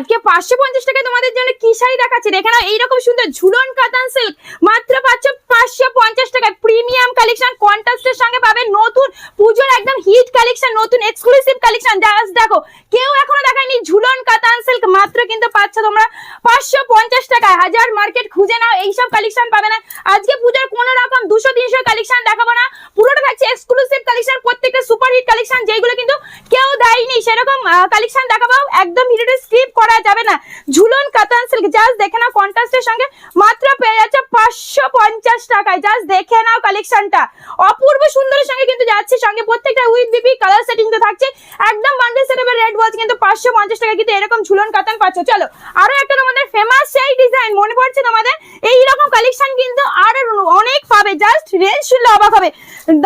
আজকে পাঁচশো পঞ্চাশ টাকায় তোমাদের জন্য কি শাড়ি দেখাচ্ছি? দেখে নাও, এইরকম সুন্দর ঝুলন কাতান সিল্ক মাত্র পাচ্ছ পাঁচশো পঞ্চাশ টাকায় প্রিমিয়াম কালেকশন কন্ট্রাস্টের সঙ্গে পাবে নতুন পুজোর একদম হিট কালেকশন নতুন এক্সক্লুসিভ কালেকশন জাস্ট দেখো, কেউ এখনও দেখায়নি ঝুলন কাতান সিল্ক মাত্র কিন্তু পাচ্ছ তোমরা পাঁচশো পঞ্চাশ টাকায়। হাজার মার্কেট খুঁজে নাও, এইসব কালেকশন পাবে না। আজকে পুজোর কোনো রকম দুশো, তিনশো কালেকশন দেখাবো না। পুরোটা থাকছে এক্সক্লুসিভ কালেকশন প্রত্যেকটা সুপার হিট কালেকশন যেগুলো কিন্তু কেউ দেয়নি। সেরকম কালেকশন দেখাবো, একদম ভিডিওটা স্কিপ করা যাবে না। ঝুলন কাতান সিল্ক জাস্ট দেখে না কন্ট্রাস্টের সঙ্গে মাত্র পেয়ে যাচ্ছে পাঁচশো পঞ্চাশ টাকায়। জাস্ট দেখে নাও কালেকশনটা অপূর্ব সুন্দরের সঙ্গে কিন্তু যাচ্ছে। সঙ্গে প্রত্যেকটা উইথ বিপি কালার সেটিং তো থাকছে। একদম বান্ডেল সেটআপের রেড ওয়াচ কিন্তু পাঁচশো পঞ্চাশ টাকা কিন্তু এরকম ঝুলন কাতান পাচ্ছ। চলো, আরও একটা তোমাদের ফেমাস সেই ডিজাইন মনে পড়ছে তোমাদের? এই রকম কালেকশন কিন্তু আর অনেক পাবে। জাস্ট রেঞ্জ শুনলে অবাক হবে।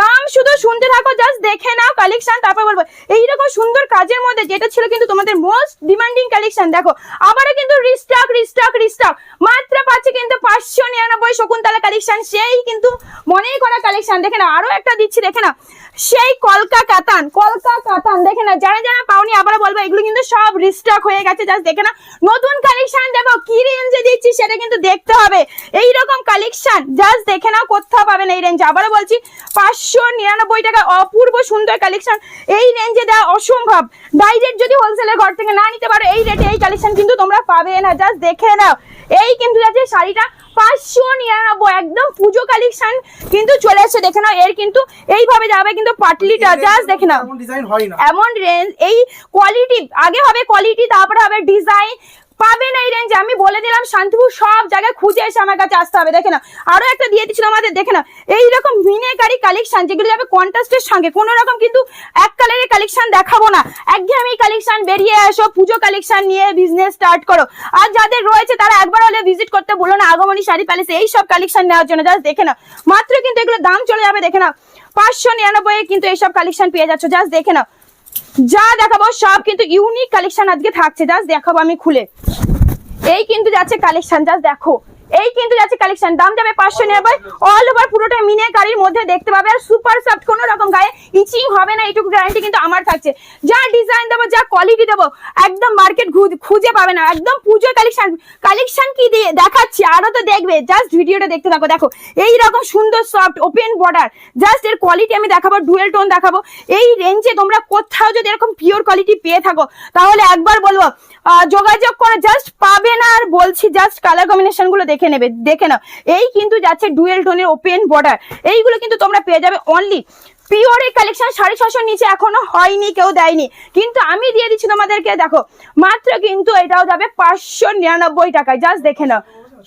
দাম শুধু শুনতে থাকো জাস্ট দেখে নাও কালেকশন তারপর বলব। এইরকম সুন্দর কাজের মধ্যে যেটা ছিল কিন্তু তোমাদের মোস্ট ডিমান্ডিং কালেকশন দেখো। আবারও কিন্তু রিস্টক রিস্টক রিস্টক মাত্র পাচ্ছে কিন্তু পাঁচশো নিরানব্বই শকুন্তলা কালেকশন সেই কিন্তু মনেই করা কালেকশন দেখে না আরও একটা দিচ্ছি, দেখে না সেই কলকা কাতান কলকা কাতান, দেখে না যারা যারা পাওনি আবার বলব, এগুলো কিন্তু সব রিস্টক হয়ে গেছে। জাস্ট দেখে না নতুন কালেকশন দেবো। কি রেঞ্জে দিচ্ছি, সেটা কিন্তু দেখতে হবে। এই রকম কালেকশন জাস্ট দেখে নাও, কোথাও পাবেন এই রেঞ্জ আবারও বলছি, পাঁচশো নিরানব্বই টাকা অপূর্ব সুন্দর কালেকশন এই রেঞ্জে দেওয়া অসম্ভব। ডাইরেক্ট যদি হোলসেলের ঘর থেকে না নিতে পারো, এই রেটে এই কালেকশন কিন্তু তোমরা পাবে না। জাস্ট দেখে নাও। এই কিন্তু যাচ্ছে শাড়িটা পাঁচশো নিরানব্বই একদম পুজো কালেকশন কিন্তু চলে এসছে দেখে নাও এর কিন্তু এইভাবে যাবে কিন্তু পাটলিটা জাস্ট দেখে নাও। এমন না এমন রেঞ্জ এই কোয়ালিটি আগে হবে কোয়ালিটি তারপরে হবে ডিজাইন পাবে না এই রেঞ্জ আমি বলে দিলাম, শান্তিপুর সব জায়গায় খুঁজে এসে আমার কাছে আসতে হবে, দেখে না আরও একটা দিয়ে দিচ্ছিল আমাদের, দেখে না এইরকম মিনেকারি কালেকশন যেগুলো যাবে কন্ট্রাস্টের সঙ্গে, কোনো রকম কিন্তু এক কালারের কালেকশন দেখাবো না। একঘেয়েমি কালেকশন বেরিয়ে আসো পুজো কালেকশন নিয়ে বিজনেস স্টার্ট করো। আর যাদের রয়েছে, তারা একবার হলে ভিজিট করতে বলো না, আগমনী শাড়ি প্যালেসে এই সব কালেকশন নেওয়ার জন্য। জাস্ট দেখে না মাত্র কিন্তু এগুলো দাম চলে যাবে, দেখে না পাঁচশো নিরানব্বই কিন্তু এইসব কালেকশন পেয়ে যাচ্ছ। জাস্ট দেখে নাও। যা দেখাবো সব কিন্তু ইউনিক কালেকশন আজকে থাকছে। জাস্ট দেখাবো আমি খুলে। এই কিন্তু যাচ্ছে কালেকশন জাস্ট দেখো। এই কিন্তু যাচ্ছে কালেকশন দাম যাবে পাঁচশো নিরানব্বই। অল ওভার পুরোটা মিনে গাড়ির মধ্যে দেখতে পাবে। আর সুপার সফট কোনো রকম গায়ে ইচিং হবে না, এইটুকু গ্যারান্টি কিন্তু আমার থাকছে। যা ডিজাইন দেবো, যা কোয়ালিটি দেবো, একদম মার্কেট খুঁজে পাবে না। একদম পুজোর কালেকশন কালেকশন কি দিয়ে দেখাচ্ছি? আরও তো দেখবে। জাস্ট ভিডিওটা দেখতে থাকো। দেখো এই রকম সুন্দর সফট ওপেন বর্ডার জাস্ট এর কোয়ালিটি আমি দেখাবো ডুয়েল টোন দেখাবো। এই রেঞ্জে তোমরা কোথাও যদি এরকম পিওর কোয়ালিটি পেয়ে থাকো, তাহলে একবার বলব যোগাযোগ করে জাস্ট পাবে না আর বলছি জাস্ট কালার কম্বিনেশনগুলো দেখে নেবে, দেখে নাও। এই কিন্তু যাচ্ছে ডুয়েল টোনের ওপেন বর্ডার এইগুলো কিন্তু তোমরা পেয়ে যাবে অনলি পিওর এই কালেকশন সাড়ে ছশোর নিচে এখনও হয়নি, কেউ দেয়নি। কিন্তু আমি দিয়ে দিচ্ছি তোমাদেরকে, দেখো, মাত্র কিন্তু এটাও যাবে পাঁচশো নিরানব্বই টাকায়। জাস্ট দেখে নাও।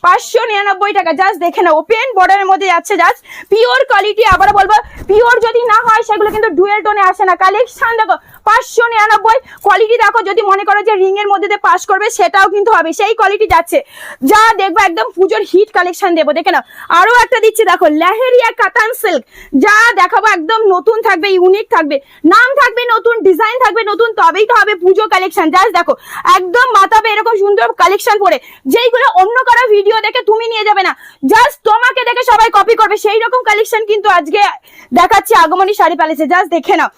পাঁচশো নিরানব্বই টাকা জাস্ট দেখে নাও। ওপেন বর্ডারের মধ্যে যাচ্ছে জাস্ট পিওর কোয়ালিটি আবার বলব পিওর যদি না হয়, সেগুলো কিন্তু ডুয়েল টোনে আসে না। কালেকশন দেখো পাঁচশো নিরানব্বই কোয়ালিটি দেখো, যদি মনে করো যে রিং এর মধ্যে পাস করবে, সেটাও কিন্তু হবে, সেই কোয়ালিটি যাচ্ছে। যা দেখব একদম পুজোর হিট কালেকশন দেবো, দেখে নাও। আরও একটা দিচ্ছি, দেখো, লেহেরিয়া কাতান সিল্ক যা দেখাবো, একদম নতুন থাকবে ইউনিক থাকবে। নাম থাকবে নতুন ডিজাইন থাকবে নতুন, তবেই তো হবে পুজো কালেকশন জাস্ট দেখো, একদম মাথাবে এরকম সুন্দর কালেকশন পরে। যেইগুলো অন্য কারও ভিডিও দেখে তুমি নিয়ে যাবে না। জাস্ট তোমাকে দেখে সবাই কপি করবে। সেই রকম কালেকশন কিন্তু আজকে দেখাচ্ছি আগমনী শাড়ি প্যালেসে জাস্ট দেখে নাও।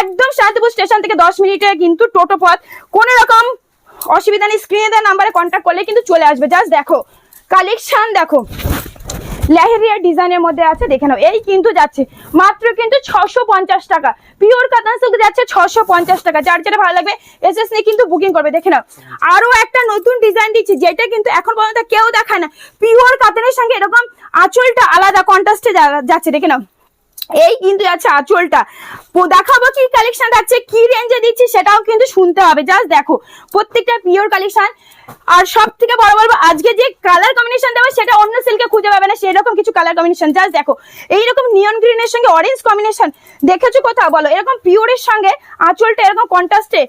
একদম শান্তিপুর স্টেশন থেকে দশ মিনিটে কিন্তু টোটো পথ। কোন রকম অসুবিধা নেই স্ক্রিনে দেওয়া নাম্বারে কন্ট্যাক্ট করলে কিন্তু চলে আসবে। জাস্ট দেখো কালেকশন দেখো। লেহেরিয়া ডিজাইনের মধ্যে আছে, দেখে নাও। এই কিন্তু যাচ্ছে, মাত্র কিন্তু ছশো পঞ্চাশ টাকা। পিওর কাতান সিল্ক যাচ্ছে ছশো পঞ্চাশ টাকা। যার যেটা ভালো লাগবে এসএস নিয়ে কিন্তু বুকিং করবে, দেখে নাও। আরও একটা নতুন ডিজাইন দিচ্ছি, যেটা কিন্তু এখন পর্যন্ত কেউ দেখায় না। পিওর কাতানের সঙ্গে এরকম আঁচলটা আলাদা কন্ট্রাস্টে যাচ্ছে, দেখে নাও। এই কিন্তু যাচ্ছে আঁচলটা। দেখাবো কি কালেকশন থাকছে, কি রেঞ্জে দিচ্ছি সেটাও কিন্তু শুনতে হবে। জাস্ট দেখো, প্রত্যেকটা পিওর কালেকশন আর সব থেকে বড় বলব আজকে যে কালার কম্বিনেশন দেবো, সেটা অন্য সিল্কে খুঁজে পাবে না, সেরকম কিছু কালার কম্বিনেশন জাস্ট দেখো, এইরকম নিয়ন গ্রিনের সঙ্গে অরেঞ্জ কম্বিনেশন দেখেছ কোথাও? বলো, এরকম পিওরের সঙ্গে আঁচলটা এরকম কন্ট্রাস্টে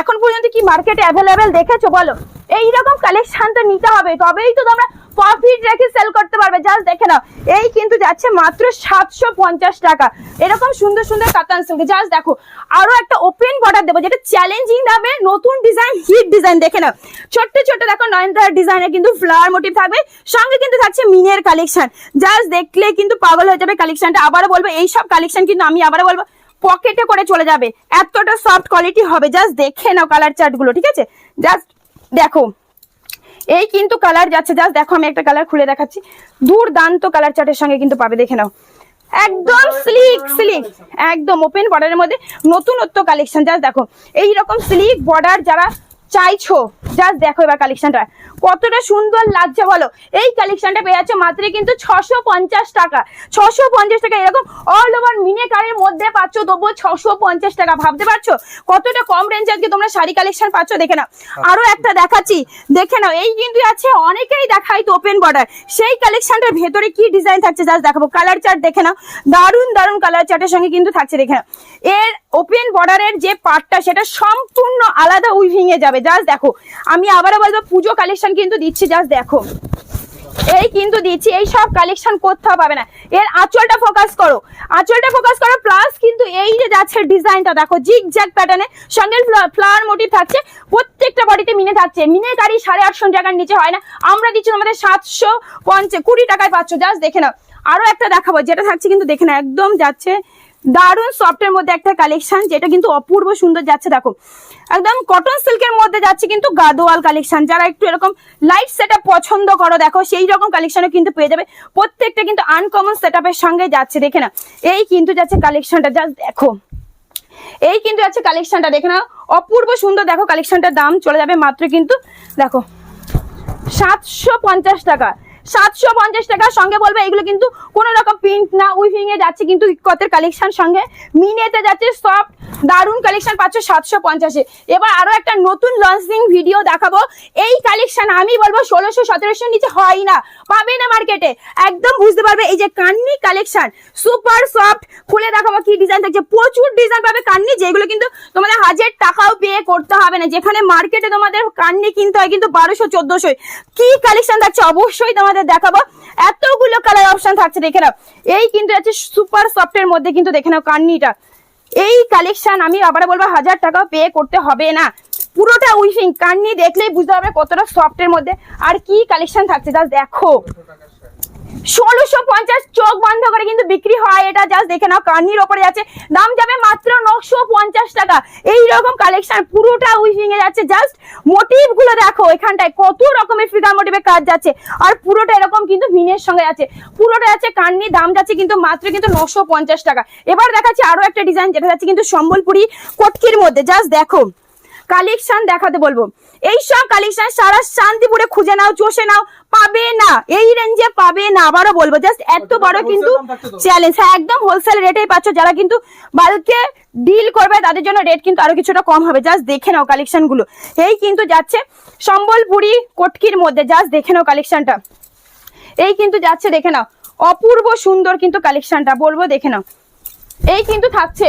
এখন পর্যন্ত কি মার্কেটে অ্যাভেলেবেল দেখেছ? বলো, এইরকম কালেকশন তো নিতে হবে, তবেই তো তোমরা প্রফিট রেখে সেল করতে পারবে। জাস্ট দেখে নাও। এই কিন্তু যাচ্ছে মাত্র সাতশো পঞ্চাশ টাকা। এরকম সুন্দর সুন্দর কাতান সিল্ক জাস্ট দেখো। আরও একটা ওপেন বর্ডার দেবো, যেটা চ্যালেঞ্জিং হবে নতুন ডিজাইন হিট ডিজাইন দেখে নাও। ছোট্ট ছোট্ট দেখো নয়নতারার ডিজাইনে কিন্তু ফ্লাওয়ার মোটিভ থাকবে। সঙ্গে কিন্তু থাকছে মিনের কালেকশন জাস্ট দেখলে কিন্তু পাগল হয়ে যাবে কালেকশনটা আবারও বলব, এই সব কালেকশন কিন্তু আমি আবারও বলব, পকেটে করে চলে যাবে। এতটা সফট কোয়ালিটি হবে। জাস্ট দেখে নাও কালার চার্টগুলো, ঠিক আছে? জাস্ট দেখো। এই কিন্তু কালার যাচ্ছে জাস্ট দেখো আমি একটা কালার খুলে দেখাচ্ছি। দুর্দান্ত কালার চার্টের সঙ্গে কিন্তু পাবে দেখে নাও। একদম স্লিক স্লিক একদম ওপেন বর্ডারের মধ্যে নতুনত্ব কালেকশন জাস্ট দেখো। এই রকম স্লিক বর্ডার যারা চাইছো জাস্ট দেখো এবার কালেকশনটা কতটা সুন্দর লাগছে বলো? এই কালেকশনটা পেয়ে যাচ্ছে মাত্র কিন্তু ছশো পঞ্চাশ টাকা। ছশো পঞ্চাশ টাকা এরকম অল ওভার মিনেকারের মধ্যে পাচ্ছ তবুও ছশো পঞ্চাশ টাকা। ভাবতে পারছ? কতটা কম রেঞ্জে আজকে তোমরা শাড়ি কালেকশন পাচ্ছ? দেখে নাও। আরও একটা দেখাচ্ছি। দেখে নাও এই কিন্তু আছে অনেকেই দেখাই তো ওপেন বর্ডার সেই কালেকশনটার ভেতরে কি ডিজাইন থাকছে জাস্ট দেখাবো। কালার চার্ট দেখে নাও। দারুণ দারুণ কালার চার্টের সঙ্গে কিন্তু থাকছে দেখে নাও। এর ওপেন বর্ডারের যে পার্টটা সেটা সম্পূর্ণ আলাদা উইভিং এ যাবে। জাস্ট দেখো। আমি আবারও বলব পুজো কালেকশন কিন্তু দিচ্ছি জাস্ট দেখো। এই কিন্তু দিচ্ছি, এই সব কালেকশন কোথাও পাবে না। এর আঁচলটা ফোকাস করো। আঁচলটা ফোকাস করো প্লাস কিন্তু এই যে যাচ্ছে ডিজাইনটা দেখো জিগ জ্যাক প্যাটার্নে সঙ্গে ফ্লাওয়ার মোটিভ থাকছে, প্রত্যেকটা বডিতে মিনে থাকছে। মিনে গাড়ি সাড়ে আটশো টাকার নিচে হয় না। আমরা দিচ্ছি তোমাদের সাতশো পঞ্চাশ কুড়ি টাকায় পাচ্ছ জাস্ট দেখে নাও। আরও একটা দেখাবো, যেটা থাকছে কিন্তু দেখে না একদম যাচ্ছে দারুণ সফটের মধ্যে একটা কালেকশন যেটা কিন্তু অপূর্ব সুন্দর যাচ্ছে, দেখো। একদম কটন সিল্কের মধ্যে যাচ্ছে কিন্তু গাদোয়াল কালেকশন যারা একটু এরকম লাইট সেট পছন্দ করো, দেখো, সেই রকম কালেকশনও কিন্তু পেয়ে যাবে। প্রত্যেকটা কিন্তু আনকমন সেট সঙ্গে যাচ্ছে, দেখে না এই কিন্তু যাচ্ছে কালেকশনটা জাস্ট দেখো। এই কিন্তু যাচ্ছে কালেকশনটা দেখে না অপূর্ব সুন্দর, দেখো কালেকশনটার দাম চলে যাবে মাত্র কিন্তু, দেখো, সাতশো পঞ্চাশ টাকা। সাতশো পঞ্চাশ টাকার সঙ্গে বলবে, এগুলো কিন্তু কোন রকম প্রিন্ট না উইভিং এ যাচ্ছে কিন্তু ইকতের কালেকশন সঙ্গে। মিনেতে যাচ্ছে সফট দারুণ কালেকশন পাচ্ছ সাতশো পঞ্চাশে। এবার আরও একটা নতুন লঞ্চিং ভিডিও দেখাবো। এই কালেকশন আমি বলব ষোলোশো সতেরোশো নিচে হয় না, পাবে না মার্কেটে একদম বুঝতে পারবে, এই যে কান্নি কালেকশন সুপার সফট খুলে দেখাবো কি ডিজাইন থাকছে। প্রচুর ডিজাইন পাবে কান্নি, যেগুলো কিন্তু তোমাদের হাজার টাকাও পে করতে হবে না। যেখানে মার্কেটে তোমাদের কান্নি কিনতে হয় কিন্তু বারোশো চোদ্দশো কি কালেকশন থাকছে? অবশ্যই তোমাদের দেখাবো। এতগুলো কালার অপশন থাকছে, দেখে নাও। এই কিন্তু আছে সুপার সফটের মধ্যে কিন্তু দেখে নাও কান্নিটা। এই কালেকশন আমি আবার বলব, হাজার টাকা পে করতে হবে না। পুরোটা উইফিং কান্নি দেখলেই বুঝতে হবে কতটা সফটের মধ্যে। আর কি কালেকশন থাকছে তা দেখো। ষোলোশো পঞ্চাশ চোখ বন্ধ করে কিন্তু বিক্রি হয়। এটা জাস্ট দেখে নাও ওপরে যাচ্ছে। দাম যাবে মাত্র নশো পঞ্চাশ টাকা। এই রকম কালেকশন পুরোটা যাচ্ছে। জাস্ট দেখো এখানটায়, কত রকমের কাজ যাচ্ছে। আর পুরোটা এরকম কিন্তু সঙ্গে পুরোটা কান্নি দাম কিন্তু মাত্র কিন্তু নশো পঞ্চাশ টাকা। এবার দেখাচ্ছি একটা ডিজাইন যেটা যাচ্ছে কিন্তু সম্বলপুরি কটকির মধ্যে। জাস্ট দেখো কালেকশন দেখাতে বলব। এই সব কালেকশন সারা শান্তিপুরে খুঁজে নাও চষে নাও পাবে না। এই রেঞ্জে পাবে না আবারও বলব জাস্ট এত বড় কিন্তু চ্যালেঞ্জ হ্যাঁ একদম হোলসেল রেটেই পাচ্ছ। যারা কিন্তু বাল্কে ডিল করবে তাদের জন্য রেট কিন্তু আরও কিছুটা কম হবে। জাস্ট দেখে নাও কালেকশনগুলো। এই কিন্তু যাচ্ছে সম্বলপুরি কটকির মধ্যে। জাস্ট দেখে নাও কালেকশনটা এই কিন্তু যাচ্ছে দেখে নাও। অপূর্ব সুন্দর কিন্তু কালেকশনটা বলব দেখে নাও। এই কিন্তু থাকছে।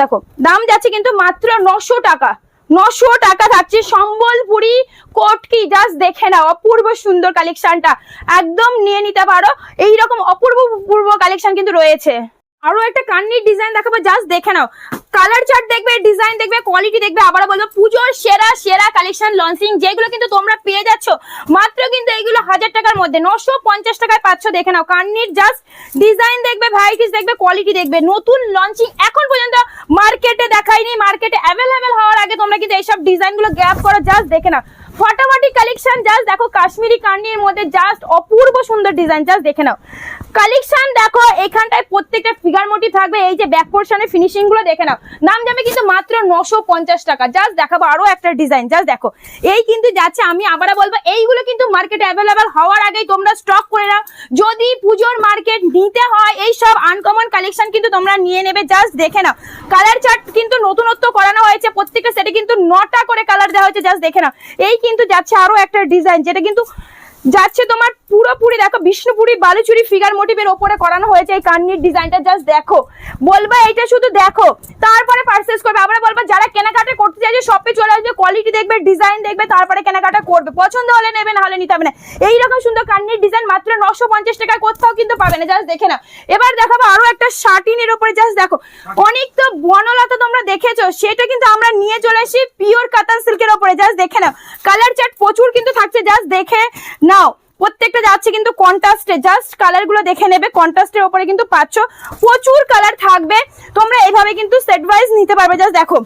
দেখো দাম যাচ্ছে কিন্তু মাত্র নশো টাকা। নশো টাকা থাকছে। সম্বলপুরি কোটকি জাস্ট দেখে নাও, অপূর্ব সুন্দর কালেকশনটা একদম নিয়ে নিতে পারো। এইরকম অপূর্ব পূর্ব কালেকশন কিন্তু রয়েছে। আরও একটা কান্নির ডিজাইন দেখাবো জাস্ট দেখে নাও। কালার চার্ট দেখবে ডিজাইন দেখবে কোয়ালিটি দেখবে আবার বলব, পুজোর সেরা সেরা কালেকশন লঞ্চিং যেগুলো কিন্তু তোমরা পেয়ে যাচ্ছ। মাত্র কিন্তু এইগুলো হাজার টাকার মধ্যে, নশো পঞ্চাশ টাকায় পাচ্ছ, দেখে নাও, কান্নির জাস্ট ডিজাইন দেখবে ভ্যারাইটিস দেখবে কোয়ালিটি দেখবে। নতুন লঞ্চিং এখন পর্যন্ত মার্কেটে দেখায়নি মার্কেটে অ্যাভেলেবেল হওয়ার আগে তোমরা কিন্তু এইসব ডিজাইনগুলো গ্যাপ করো জাস্ট দেখে নাও। ফটাফটি কালেকশন জাস্ট দেখো কাশ্মীরি কান্নির মধ্যে জাস্ট অপূর্ব সুন্দর ডিজাইন জাস্ট দেখে নাও। কালেকশন দেখো, এখানটায় প্রত্যেকটা ফিগার মোটি থাকবে, এই যে ব্যাক পোর্শনের ফিনিশিংগুলো দেখে নাও। নাম যাবে কিন্তু মাত্র নশো পঞ্চাশ টাকা। জাস্ট দেখাবো আরও একটা ডিজাইন জাস্ট দেখো। এই কিন্তু যাচ্ছে, আমি আবার বলব, এইগুলো কিন্তু মার্কেটে অ্যাভেলেবেল হওয়ার আগেই তোমরা স্টক করে নাও। যদি পুজোর মার্কেট নিতে হয়, এই সব আনকমন কালেকশন কিন্তু তোমরা নিয়ে নেবে জাস্ট দেখে নাও। কালার চার্ট কিন্তু নতুনত্ব করানো হয়েছে, প্রত্যেকটা সেটে কিন্তু নটা করে কালার দেওয়া হয়েছে জাস্ট দেখে নাও। এই কিন্তু যাচ্ছে আরও একটা ডিজাইন যেটা কিন্তু যাচ্ছে তোমার পুরোপুরি দেখো, বিষ্ণুপুরি বালুচুরি ফিগার মোটিভের ওপরে করানো হয়েছে এই কান্নির ডিজাইনটা জাস্ট দেখো। বলবা এটা শুধু দেখো, তারপরে পারচেস করবে। আবার বলবা যারা কেনাকাটা করতে চাইছে শপে চলে আসবে কোয়ালিটি দেখবে ডিজাইন দেখবে, তারপরে কেনাকাটা করবে। পছন্দ হলে নেবে, না হলে নিতে হবে না। এইরকম সুন্দর কান্নির ডিজাইন মাত্র নশো পঞ্চাশ টাকায় কোথাও কিন্তু পাবে না জাস্ট দেখে না এবার দেখাবো আরও একটা শার্টিনের ওপরে জাস্ট দেখো। অনেক তো বনলতা তোমরা দেখেছ, সেটা কিন্তু আমরা নিয়ে চলে আসি পিওর কাতান সিল্কের ওপরে জাস্ট দেখে নাও। কালার চার্ট প্রচুর কিন্তু থাকছে জাস্ট দেখে নাও। প্রত্যেকটা যাচ্ছে কিন্তু কন্ট্রাস্টে জাস্ট কালারগুলো দেখে নেবে কন্ট্রাস্টের ওপরে কিন্তু পাচ্ছ। প্রচুর কালার থাকবে। তোমরা এইভাবে কিন্তু সেট ওয়াইজ নিতে পারবে। জাস্ট দেখো।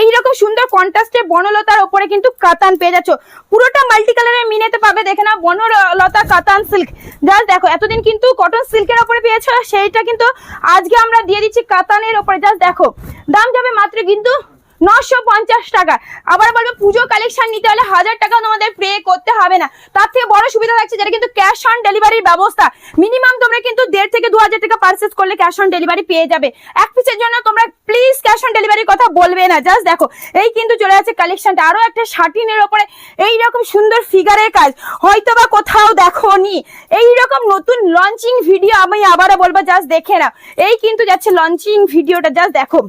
এইরকম সুন্দর কন্ট্রাস্টের বনলতার ওপরে কিন্তু কাতান পেয়ে যাচ্ছ। পুরোটা মাল্টি কালারের মিনেতে পাবে। দেখে না বনলতা কাতান সিল্ক জাস্ট দেখো, এতদিন কিন্তু কটন সিল্কের ওপরে পেয়েছ, সেইটা কিন্তু আজকে আমরা দিয়ে দিচ্ছি কাতানের ওপরে। জাস্ট দেখো। দাম যাবে মাত্র কিন্তু নশো পঞ্চাশ টাকা। আবার বলবে পুজো কালেকশন নিতে হলে হাজার টাকা তোমাদের পে করতে হবে না। তার থেকে বড় সুবিধা থাকছে যেটা কিন্তু ক্যাশ অন ডেলিভারির ব্যবস্থা। মিনিমাম তোমরা কিন্তু দেড় থেকে দু হাজার টাকা পারচেস করলে ক্যাশ অন ডেলিভারি পেয়ে যাবে। এক পিসের জন্য তোমরা প্লিজ ক্যাশ অন ডেলিভারির কথা বলবে না। জাস্ট দেখো, এই কিন্তু চলে যাচ্ছে কালেকশনটা আরও একটা শার্টিনের ওপরে এইরকম সুন্দর ফিগারের কাজ। হয়তো বা কোথাও দেখো নি এইরকম নতুন লঞ্চিং ভিডিও আমি আবারও বলব জাস্ট দেখে না এই কিন্তু যাচ্ছে লঞ্চিং ভিডিওটা জাস্ট দেখো।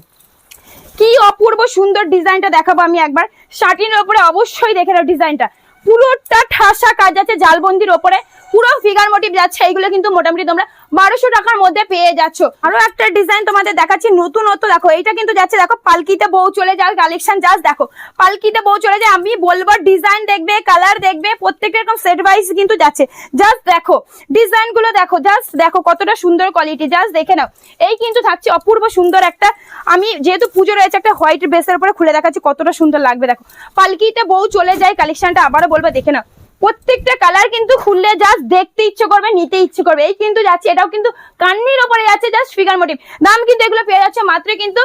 কি অপূর্ব সুন্দর ডিজাইনটা দেখাবো আমি একবার। শার্টিনের ওপরে অবশ্যই দেখে নাও ডিজাইনটা। পুরোটা ঠাসা কাজ আছে, জালবন্দির ওপরে। পুরো ফিগার মোটিভ যাচ্ছে, এইগুলো কিন্তু মোটামুটি তোমরা বারোশো টাকার মধ্যে পেয়ে যাচ্ছ। আরও একটা ডিজাইন তোমাদের দেখাচ্ছি নতুন নতুনত্ব দেখো, এইটা কিন্তু যাচ্ছে, দেখো, পালকিতে বউ চলে যাওয়ার কালেকশন জাস্ট দেখো। পালকিতে বউ চলে যায়, আমি বলব ডিজাইন দেখবে কালার দেখবে, প্রত্যেকটা এরকম সেট ওয়াইজ কিন্তু যাচ্ছে। জাস্ট দেখো ডিজাইনগুলো দেখো জাস্ট দেখো কতটা সুন্দর কোয়ালিটি জাস্ট দেখে নাও। এই কিন্তু থাকছে অপূর্ব সুন্দর একটা, আমি যেহেতু পুজো রয়েছে, একটা হোয়াইট বেসের উপরে খুলে দেখাচ্ছি কতটা সুন্দর লাগবে, দেখো। পালকিতে বউ চলে যায় কালেকশনটা আবারও বলব, দেখে নাও। প্রত্যেকটা কালার কিন্তু খুললে জাস্ট দেখতে ইচ্ছে করবে, নিতে ইচ্ছে করবে। এই কিন্তু যাচ্ছে, এটাও কিন্তু কান্নির ওপরে যাচ্ছে জাস্ট ফিগার মোটিভ দাম কিন্তু এগুলো পেয়ে যাচ্ছে মাত্র কিন্তু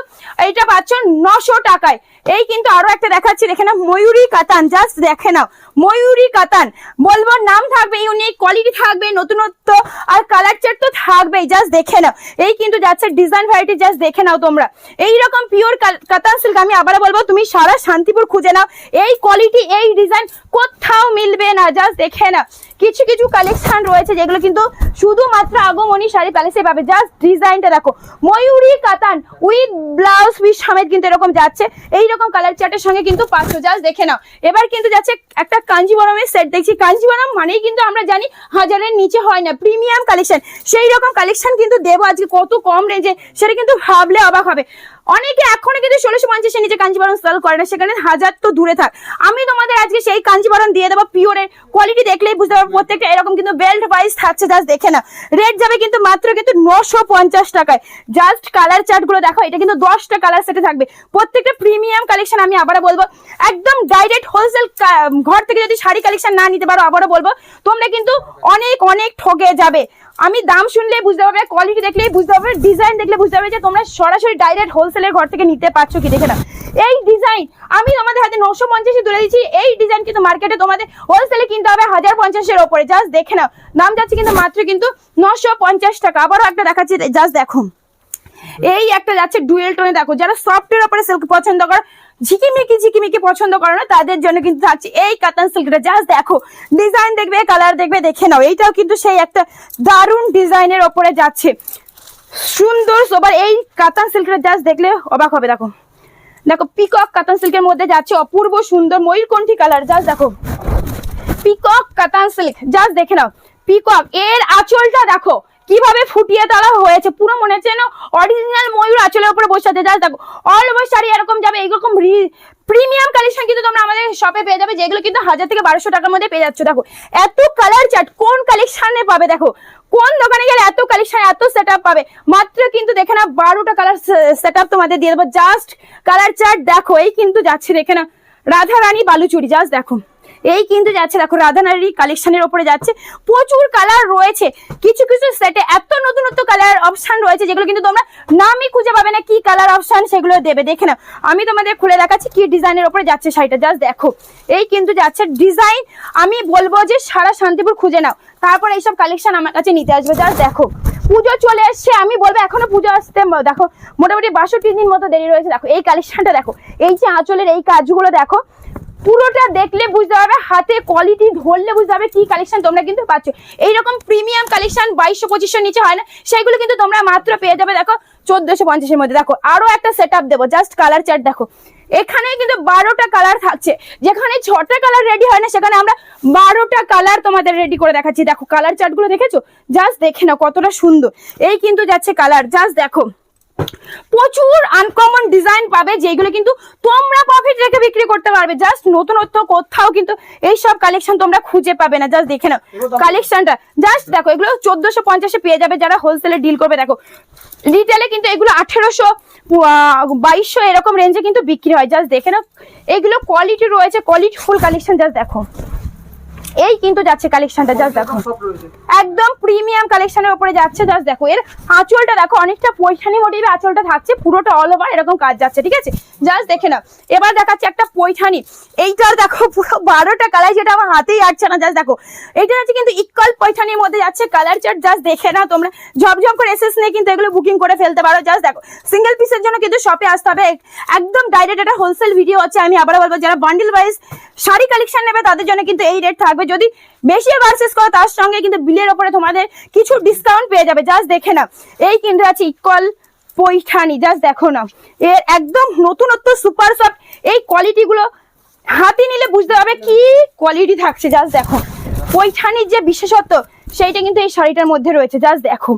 এইটা পাচ্ছ নশো টাকায়। এই কিন্তু আরও একটা দেখাচ্ছি, দেখে নাও, ময়ূরী কাতান জাস্ট দেখে নাও। ময়ূরী কাতান, বলব নাম থাকবে ইউনিক কোয়ালিটি থাকবে, নতুনত্ব আর কালার চার্ট তো থাকবেই জাস্ট দেখে নাও। এই কিন্তু যাচ্ছে ডিজাইন ভ্যারাইটি জাস্ট দেখে নাও তোমরা। এইরকম পিওর কাতান সিল্ক আমি আবার বলব, তুমি সারা শান্তিপুর খুঁজে নাও। এই কোয়ালিটি এই ডিজাইন কোথাও মিলবে না জাস্ট দেখে না কিছু কিছু কালেকশন রয়েছে যেগুলো কিন্তু শুধুমাত্র আগমনী শাড়ি প্যালেসে পাবে। জাস্ট ডিজাইনটা দেখো। ময়ূরী, কাতান, উইথ ব্লাউজ পিস সমেত কিন্তু এরকম যাচ্ছে। এইরকম কালার চার্টের সঙ্গে কিন্তু পাঁচশো জাস্ট দেখে নাও। এবার কিন্তু যাচ্ছে একটা কাঞ্জিবরমের সেট দেখছি কাঞ্জিবরম মানেই কিন্তু আমরা জানি হাজারের নিচে হয় না। প্রিমিয়াম কালেকশন সেই রকম কালেকশন কিন্তু দেবো আজকে। কত কম রেঞ্জে সেটা কিন্তু ভাবলে অবাক হবে। অনেকে এখনও কিন্তু ষোলোশো পঞ্চাশের নিচে কাঞ্জিবরম সেল করে না, সেখানে হাজার তো দূরে থাক। আমি তোমাদের আজকে সেই কাঞ্জিবরম দিয়ে দেবো পিওরের কোয়ালিটি দেখলেই বুঝতে পারব, প্রত্যেকটা এরকম কিন্তু বেল্ট ওয়াইজ থাকছে জাস্ট দেখে না রেট যাবে কিন্তু মাত্র কিন্তু নশো পঞ্চাশ টাকায়। জাস্ট কালার চার্টগুলো দেখো, এটা কিন্তু দশটা কালার সেটে থাকবে। প্রত্যেকটা প্রিমিয়াম কালেকশন আমি আবারও বলব, একদম ডাইরেক্ট হোলসেল ঘর থেকে যদি শাড়ি কালেকশন না নিতে পারো, আবারও বলব, তোমরা কিন্তু অনেক অনেক ঠকে যাবে। আমি দাম শুনলেই বুঝতে পারবে কোয়ালিটি দেখলেই বুঝতে পারবে ডিজাইন দেখলে বুঝতে পারবে যে তোমরা সরাসরি ডাইরেক্ট হোলসেলের ঘর থেকে নিতে পারছ কি দেখে না এই ডিজাইন আমি তোমাদের হাতে নশো পঞ্চাশে তুলে দিচ্ছি, এই ডিজাইন কিন্তু মার্কেটে তোমাদের হোলসেলে কিনতে হবে হাজার পঞ্চাশের ওপরে জাস্ট দেখে নাও। দাম যাচ্ছে কিন্তু মাত্র কিন্তু নশো পঞ্চাশ টাকা। আবারও একটা দেখাচ্ছি জাস্ট দেখো। এই একটা যাচ্ছে ডুয়েল টোনে দেখো, যারা সফটের ওপরে সিল্ক পছন্দ করে ঝিকিমিকি ঝিকিমিকি পছন্দ করে না, তাদের জন্য কিন্তু থাকছে এই কাতান সিল্কটা জাস্ট দেখো ডিজাইন দেখবে কালার দেখবে, দেখে নাও। এইটাও কিন্তু সেই একটা দারুণ ডিজাইনের ওপরে যাচ্ছে। সুন্দর সোবার এই কাতান সিল্কটা জাস্ট দেখলে অবাক হবে, দেখো। দেখো পিকক কাতান সিল্কের মধ্যে যাচ্ছে অপূর্ব সুন্দর ময়ূরকণ্ঠী কালার জাস্ট দেখো। পিকক কাতান সিল্ক জাস্ট দেখে নাও। পিকক এর আঁচলটা দেখো। কীভাবে ফুটিয়ে তোলা হয়েছে? পুরো মনে হচ্ছে যেন অরিজিনাল ময়ূর আঁচলের উপরে বসে আছে। জাস্ট দেখো অল ওভার শাড়ি এরকম যাবে, এইরকম প্রিমিয়াম কালেকশন কিন্তু তোমরা আমাদের শপে পেয়ে যাবে, যেগুলো কিন্তু হাজার থেকে বারোশো টাকার মধ্যে পেয়ে যাচ্ছ। দেখো, এত কালার চার্ট কোন কালেকশনে পাবে? দেখো, কোন দোকানে গেলে এত কালেকশন এত সেট পাবে? মাত্র কিন্তু দেখে না বারোটা কালার সেট তোমাদের দিয়ে দেবো। জাস্ট কালার চার্ট দেখো, এই কিন্তু যাচ্ছে দেখে না রাধা রানী বালুচুরি, জাস্ট দেখো। এই কিন্তু যাচ্ছে, দেখো রাধানারী কালেকশনের ওপরে যাচ্ছে। প্রচুর কালার রয়েছে। কিছু কিছু সেটে এত নতুনত্ব কালার অপশন রয়েছে, যেগুলো কিন্তু তোমরা নামই খুঁজে পাবে না কি কালার অপশন সেগুলো দেবে। দেখে নাও। আমি তোমাদের খুলে দেখাচ্ছি কি ডিজাইনের ওপরে যাচ্ছে শাড়িটা। জাস্ট দেখো। এই কিন্তু যাচ্ছে ডিজাইন আমি বলব যে সারা শান্তিপুর খুঁজে নাও। তারপর এইসব কালেকশন আমার কাছে নিতে আসবে। জাস্ট দেখো। পুজো চলে এসছে। আমি বলব এখনও পুজো আসতে দেখো, মোটামুটি বাষট্টি দিন মতো দেরি রয়েছে। দেখো, এই কালেকশনটা দেখো। এই যে আঁচলের এই কাজগুলো দেখো। পুরোটা দেখলে বুঝতে পারবে, হাতে কোয়ালিটি ধরলে বুঝতে পারবে কি কালেকশন তোমরা কিন্তু পাচ্ছ। এইরকম প্রিমিয়াম কালেকশন বাইশশো পঁচিশশো নিচে হয় না, সেগুলো কিন্তু তোমরা মাত্র পেয়ে যাবে দেখো চোদ্দশো পঞ্চাশের মধ্যে। দেখো, আরও একটা সেট আপ দেবো জাস্ট কালার চার্ট দেখো। এখানে কিন্তু বারোটা কালার থাকছে, যেখানে ছটা কালার রেডি হয় না, সেখানে আমরা বারোটা কালার তোমাদের রেডি করে দেখাচ্ছি। দেখো কালার চার্টগুলো দেখেছ? জাস্ট দেখে নাও কতটা সুন্দর। এই কিন্তু যাচ্ছে কালার জাস্ট দেখো। প্রচুর আনকমন ডিজাইন পাবে, যেগুলো কিন্তু তোমরা প্রফিট রেখে বিক্রি করতে পারবে। জাস্ট নতুনত্ব কোথাও কিন্তু এই সব কালেকশন তোমরা খুঁজে পাবে না। জাস্ট দেখে নাও কালেকশনটা জাস্ট দেখো, এগুলো চোদ্দশো পঞ্চাশে পেয়ে যাবে যারা হোলসেলে ডিল করবে। দেখো রিটেলে কিন্তু এগুলো আঠেরোশো বাইশশো এরকম রেঞ্জে কিন্তু বিক্রি হয়। জাস্ট দেখে নাও, এগুলো কোয়ালিটি রয়েছে কোয়ালিটি ফুল কালেকশন জাস্ট দেখো। এই কিন্তু যাচ্ছে কালেকশনটা জাস্ট দেখো। একদম প্রিমিয়াম কালেকশনের উপরে যাচ্ছে জাস্ট দেখো। এর আঁচলটা দেখো, অনেকটা পৈঠানি মোটিভে আঁচলটা থাকছে, পুরোটা অল ওভার এরকম কাজ যাচ্ছে, ঠিক আছে? জাস্ট দেখে নাও। এবার দেখাচ্ছে একটা পৈঠানি। এইটার দেখো, পুরো বারোটা কালার যেটা আমার হাতেই আসছে না জাস্ট দেখো। এইটা হচ্ছে কিন্তু ইকুয়াল পৈঠানির মধ্যে যাচ্ছে কালার চার্ট জাস্ট দেখে নাও তোমরা। ঝপঝপ করে এসএস নিয়ে কিন্তু এগুলো বুকিং করে ফেলতে পারো জাস্ট দেখো। সিঙ্গেল পিসের জন্য কিন্তু শপে আসতে হবে। একদম ডাইরেক্ট একটা হোলসেল ভিডিও হচ্ছে আমি আবার বলব, যারা বান্ডিল ওয়াইজ শাড়ি কালেকশন নেবে, তাদের জন্য কিন্তু এই রেট থাকবে যদি বেশি পারচেস করো, তার সঙ্গে কিন্তু বিলের ওপরে তোমাদের কিছু ডিসকাউন্ট পেয়ে যাবে। জাস্ট দেখে না এই কিন্তু আছে ইকুয়াল পৈঠানি। জাস্ট দেখো না এর একদম নতুনত্ব সুপার সফট এই কোয়ালিটি গুলো হাতে নিলে বুঝতে পারবে কি কোয়ালিটি থাকছে। জাস্ট দেখো। পৈঠানির যে বিশেষত্ব, সেইটা কিন্তু এই শাড়িটার মধ্যে রয়েছে। জাস্ট দেখো।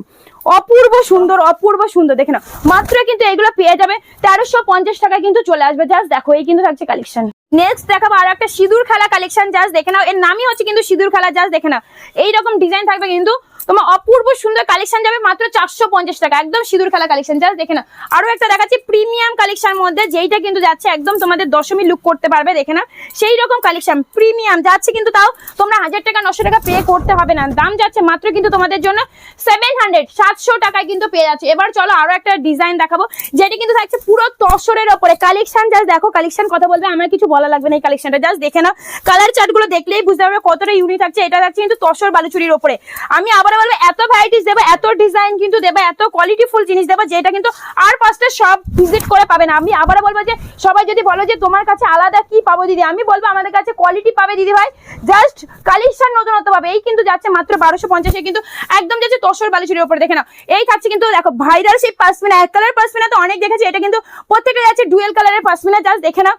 অপূর্ব সুন্দর অপূর্ব সুন্দর। দেখে না মাত্র কিন্তু এগুলো পেয়ে যাবে তেরোশো পঞ্চাশ টাকা কিন্তু চলে আসবে। জাস্ট দেখো। এই কিন্তু থাকছে কালেকশন নেক্সট দেখাবো আর একটা সিঁদুর খেলা কালেকশন জাস্ট দেখে নাও। এর নামই হচ্ছে কিন্তু সিঁদুর খেলা জাস্ট দেখে নাও। এইরকম ডিজাইন থাকবে কিন্তু তোমার অপূর্ব সুন্দর কালেকশন যাবে মাত্র চারশো পঞ্চাশ টাকা। একদম সিঁদুর খেলা কালেকশন জাস্ট দেখে না আরও একটা দেখাচ্ছি প্রিমিয়াম কালেকশন মধ্যে যেইটা কিন্তু যাচ্ছে একদম তোমাদের দশমী লুক করতে পারবে, দেখে না সেই রকম কালেকশন প্রিমিয়াম যাচ্ছে কিন্তু তাও তোমরা হাজার টাকা, নশো টাকা পে করতে হবে না। দাম যাচ্ছে মাত্র কিন্তু তোমাদের জন্য সেভেন হান্ড্রেড সাতশো টাকায় কিন্তু পেয়ে যাচ্ছে। এবার চলো আরও একটা ডিজাইন দেখাবো, যেটি কিন্তু থাকছে পুরো তসরের ওপরে। কালেকশন জাস্ট দেখো কালেকশন কথা বলবে, আমার কিছু বলা লাগবে না এই কালেকশনটা জাস্ট দেখে নাও। কালার চার্টগুলো দেখলেই বুঝতে পারবে কতটা ইউনিক থাকছে। এটা থাকছে কিন্তু তসর বালুচুরির ওপরে। আমি আবার বলব, এত ভ্যারাইটিস দেবো, এত ডিজাইন কিন্তু দেবো, এত কোয়ালিটিফুল জিনিস দেবো, যেটা কিন্তু আর পাঁচটা সব ভিজিট করে পাবে না। আমি আবার বলব যে, সবাই যদি বলো যে, তোমার কাছে আলাদা কি পাবো দিদি? আমি বলব আমাদের কাছে কোয়ালিটি পাবে দিদি ভাই। জাস্ট কালেকশন নতুনত্ব পাবে। এই কিন্তু যাচ্ছে মাত্র বারোশো পঞ্চাশে কিন্তু একদম যাচ্ছে তসর বালুচুরির উপরে। দেখে নাও। এই থাকছে কিন্তু, দেখো ভাইরাল সেই পাসমিনা, এক কালার পাসমিনা তো অনেক দেখেছি। এটা কিন্তু প্রত্যেকটা যাচ্ছে ডুয়েল কালারের পাসমিনা জাস্ট দেখে নাও।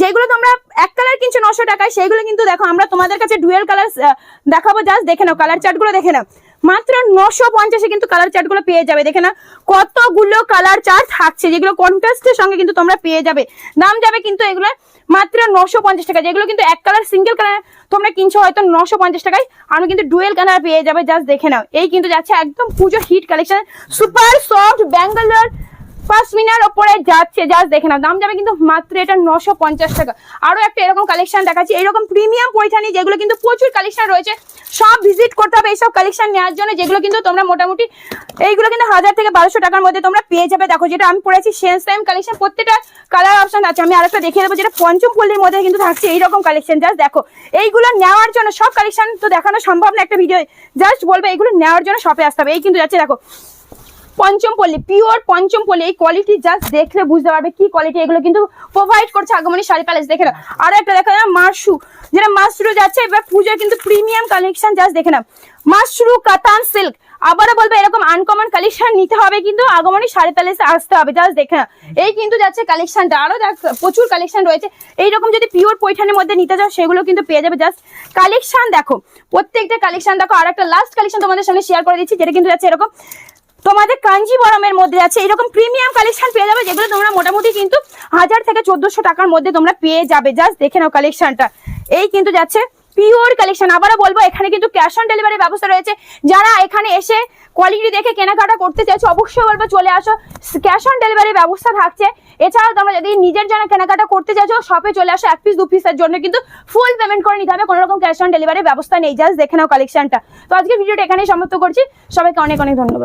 যেগুলো তোমরা এক কালার কিনছো নশো টাকায় সেইগুলো কিন্তু দেখো, আমরা তোমাদের কাছে ডুয়েল কালার দেখাবো জাস্ট দেখে নাও। কালার চার্টগুলো দেখে নাও। মাত্র নশো পঞ্চাশে কিন্তু কালার চার্টগুলো পেয়ে যাবে। দেখে না কতগুলো কালার চার্ট থাকছে, যেগুলো কন্ট্রাস্টের সঙ্গে কিন্তু তোমরা পেয়ে যাবে। দাম যাবে কিন্তু এগুলো মাত্র নশো পঞ্চাশ টাকা, যেগুলো কিন্তু এক কালার সিঙ্গেল কালার তোমরা কিনছো হয়তো নশো পঞ্চাশ টাকায়। আমি কিন্তু ডুয়েল কালার পেয়ে যাবে জাস্ট দেখে নাও। এই কিন্তু যাচ্ছে একদম Puja hit collection super soft Bangalore পাসমিনার ওপরে যাচ্ছে জাস্ট দেখে নাও। দাম যাবে কিন্তু মাত্র এটা নশো পঞ্চাশ টাকা। আরও একটা এরকম কালেকশন দেখাচ্ছি। এরকম প্রিমিয়াম পৈঠানি যেগুলো কিন্তু প্রচুর কালেকশন রয়েছে, সব ভিজিট করতে হবে এইসব কালেকশন নেওয়ার জন্য, যেগুলো কিন্তু তোমরা মোটামুটি এইগুলো কিন্তু হাজার থেকে বারোশো টাকার মধ্যে তোমরা পেয়ে যাবে। দেখো, যেটা আমি পড়েছি সেন্স টাইম কালেকশন প্রত্যেকটা কালার অপশন আছে। আমি আরেকটা দেখিয়ে দেবো, যেটা পঞ্চম পল্লীর মধ্যে কিন্তু থাকছে এইরকম কালেকশন জাস্ট দেখো। এইগুলো নেওয়ার জন্য, সব কালেকশন তো দেখানো সম্ভব না একটা ভিডিও জাস্ট বলবে, এইগুলো নেওয়ার জন্য শপে আসতে হবে। এই কিন্তু যাচ্ছে, দেখো। পঞ্চমপল্লী পিওর পঞ্চমপল্লী, এই কোয়ালিটি জাস্ট দেখলে বুঝতে পারবে কি কোয়ালিটি এগুলো কিন্তু প্রোভাইড করছে আগমনী শাড়ি প্যালেস দেখে না আর একটা দেখা যায় মাশরু, যেটা মাশরু যাচ্ছে, এবার পুজোর কিন্তু প্রিমিয়াম কালেকশন জাস্ট দেখে না মাশরু, কাতান সিল্ক আবারও বলব, এরকম আনকমন কালেকশন নিতে হবে কিন্তু আগমনী শাড়ি প্যালেসে আসতে হবে জাস্ট দেখে না এই কিন্তু যাচ্ছে কালেকশনটা আরও দেখ প্রচুর কালেকশন রয়েছে। এইরকম যদি পিওর পৈঠানের মধ্যে নিতে যাও, সেগুলো কিন্তু পেয়ে যাবে জাস্ট কালেকশন দেখো। প্রত্যেকটা কালেকশন দেখো আর একটা লাস্ট কালেকশন তোমাদের সঙ্গে শেয়ার করে দিচ্ছি, যেটা কিন্তু যাচ্ছে এরকম তোমাদের কাঞ্জিবরমের মধ্যে আছে। এরকম প্রিমিয়াম কালেকশন পেয়ে যাবে, যেগুলো তোমরা মোটামুটি কিন্তু হাজার থেকে চোদ্দশো টাকার মধ্যে তোমরা পেয়ে যাবে। জাস্ট দেখে নাও কালেকশনটা এই কিন্তু যাচ্ছে পিওর কালেকশন আবারও বলব, এখানে কিন্তু ক্যাশ অন ডেলিভারি ব্যবস্থা রয়েছে। যারা এখানে এসে কোয়ালিটি দেখে কেনাকাটা করতে চাইছো, অবশ্যই বলব চলে আসো। ক্যাশ অন ডেলিভারি ব্যবস্থা থাকছে। এছাড়াও তোমরা যদি নিজের জন্য কেনাকাটা করতে চাইছো শপে চলে আসো, এক পিস দু পিসের জন্য কিন্তু ফুল পেমেন্ট করে নিতে হবে। কোনো রকম ক্যাশ অন ডেলিভারি ব্যবস্থা নেই। জাস্ট দেখে নাও কালেকশনটা তো আজকে ভিডিওটা এখানেই সমাপ্ত করছি। সবাইকে অনেক অনেক ধন্যবাদ।